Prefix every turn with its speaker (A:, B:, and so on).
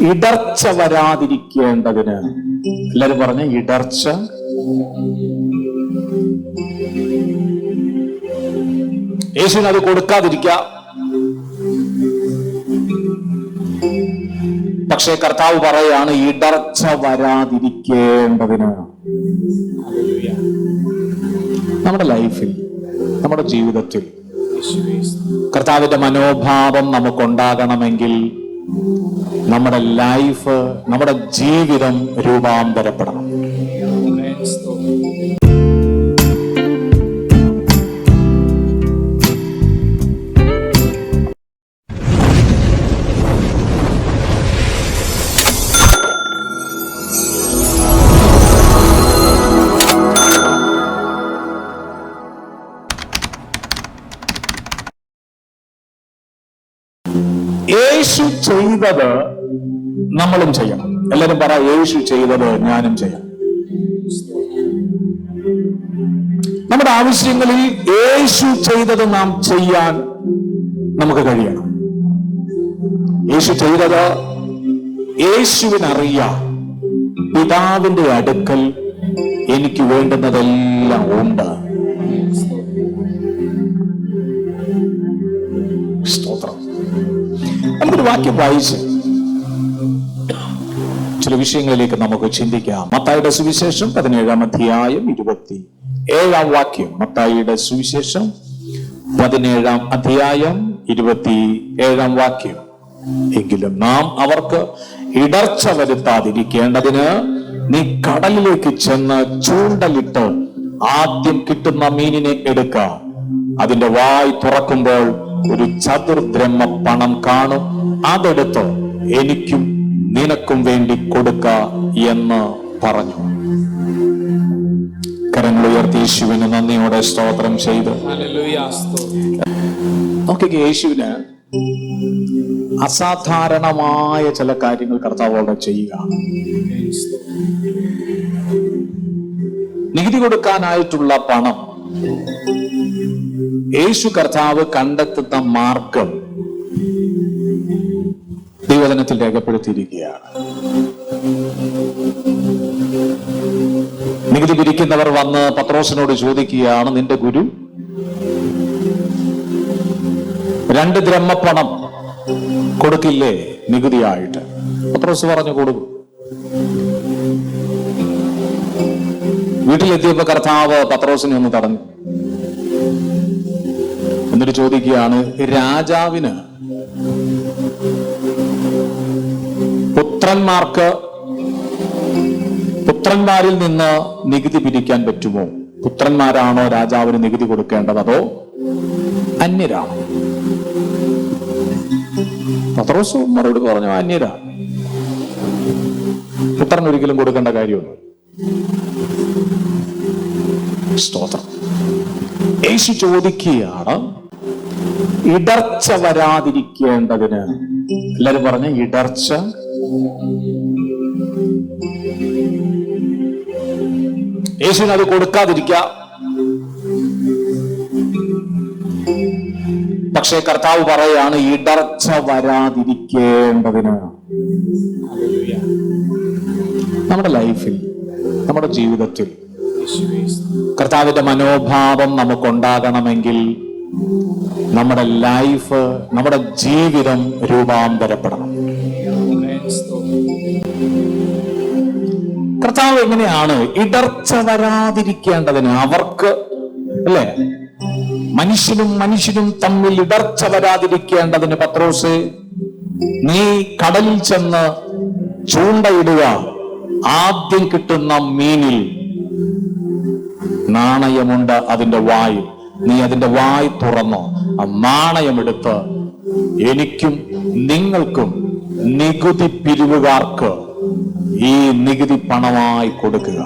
A: ഇടർച്ച വരാതിരിക്കേണ്ടതിന്. എല്ലാരും പറഞ്ഞ ഇടർച്ച. യേശുവിന് അത് കൊടുക്കാതിരിക്ക. പക്ഷെ കർത്താവ് പറയാണ് ഇടർച്ച വരാതിരിക്കേണ്ടതിന്. നമ്മുടെ ലൈഫിൽ നമ്മുടെ ജീവിതത്തിൽ കർത്താവിന്റെ മനോഭാവം നമുക്കുണ്ടാകണമെങ്കിൽ നമ്മുടെ ലൈഫ് നമ്മുടെ ജീവിതം രൂപാന്തരപ്പെടണം. യേശു ചെയ്തത് നമ്മളും ചെയ്യണം. എല്ലാരും പറ യേശു ചെയ്തത് ഞാനും ചെയ്യാം നമ്മുടെ ആവശ്യങ്ങളിൽ യേശു ചെയ്തത് നാം ചെയ്യാൻ നമുക്ക് കഴിയണം. യേശു ചെയ്തത് യേശുവിനറിയാം. പിതാവിന്റെ അടുക്കൽ എനിക്ക് വേണ്ടുന്നതെല്ലാം ഉണ്ട്. നമുക്കൊരു വാക്യം വായിച്ച് ചില വിഷയങ്ങളിലേക്ക് നമുക്ക് ചിന്തിക്കാം. മത്തായിയുടെ സുവിശേഷം പതിനേഴാം അധ്യായം ഇരുപത്തി ഏഴാം വാക്യം. മത്തായിയുടെ സുവിശേഷം പതിനേഴാം അധ്യായം ഇരുപത്തി ഏഴാം വാക്യം. എങ്കിലും നാം അവർക്ക് ഇടർച്ച വരുത്താതിരിക്കേണ്ടതിന് നീ കടലിലേക്ക് ചെന്ന് ചൂണ്ടലിട്ട് ആദ്യം കിട്ടുന്ന മീനിനെ എടുക്ക. അതിന്റെ വായ് തുറക്കുമ്പോൾ ഒരു ചതുർദ്രഹ്മ പണം കാണും. അതെടുത്ത് എനിക്കും നിനക്കും വേണ്ടി കൊടുക്ക എന്ന് പറഞ്ഞു. കരങ്ങൾ ഉയർത്തി യേശുവിന് നന്ദിയോടെ സ്തോത്രം ചെയ്ത്. നോക്കിക്കേ യേശുവിന് അസാധാരണമായ ചില കാര്യങ്ങൾ കർത്താവോടെ ചെയ്യുക. നികുതി കൊടുക്കാനായിട്ടുള്ള പണം. യേശു കർത്താവ് കണ്ടെത്തുന്ന മാർഗം ദൈവദനത്തിൽ രേഖപ്പെടുത്തിയിരിക്കുകയാണ്. നികുതി പിരിക്കുന്നവർ വന്ന് പത്രോസിനോട് ചോദിക്കുകയാണ് നിന്റെ ഗുരു രണ്ട് ദ്രഹ്മപ്പണം കൊടുക്കില്ലേ നികുതിയായിട്ട്? പത്രോസ് പറഞ്ഞു കൊടുക്കും. വീട്ടിലെത്തിയപ്പോ കർത്താവ് പത്രോസിനെ ഒന്ന് തടഞ്ഞു. എന്നിട്ട് ചോദിക്കുകയാണ് രാജാവിന് പുത്രന്മാർക്ക് പുത്രന്മാരിൽ നിന്ന് നികുതി പിരിക്കാൻ പറ്റുമോ? പുത്രന്മാരാണോ രാജാവിന് നികുതി കൊടുക്കേണ്ടത് അതോ അന്യരാണോ? മറുപടി പറഞ്ഞു അന്യരാ പുത്രൻ ഒരിക്കലും കൊടുക്കേണ്ട കാര്യമുണ്ട് സ്തോത്രം. യേശു ചോദിക്കുകയാണ് ഇടർച്ച വരാതിരിക്കേണ്ടതിന്. എല്ലാരും പറഞ്ഞ ഇടർച്ച. യേശുവിന് അത് കൊടുക്കാതിരിക്ക പക്ഷേ കർത്താവ് പറയാണ് ഇടർച്ച വരാതിരിക്കേണ്ടതിന്. നമ്മുടെ ലൈഫിൽ നമ്മുടെ ജീവിതത്തിൽ കർത്താവിന്റെ മനോഭാവം നമുക്കുണ്ടാകണമെങ്കിൽ നമ്മുടെ ലൈഫ് നമ്മുടെ ജീവിതം രൂപാന്തരപ്പെടണം. കർത്താവ് എങ്ങനെയാണ് ഇടർച്ച വരാതിരിക്കേണ്ടതിന് അവർക്ക് അല്ലേ? മനുഷ്യനും മനുഷ്യനും തമ്മിൽ ഇടർച്ച വരാതിരിക്കേണ്ടതിന് പത്രോസ് നീ കടലിൽ ചെന്ന് ചൂണ്ടയിടുക. ആദ്യം കിട്ടുന്ന മീനിൽ നാണയമുണ്ട് അതിന്റെ വായിൽ. നീ അതിന്റെ വായ് തുറന്നോ. ആ നാണയമെടുത്ത് എനിക്കും നിങ്ങൾക്കും നികുതി പിരിവുകാർക്ക് ഈ നികുതി പണമായി കൊടുക്കുക.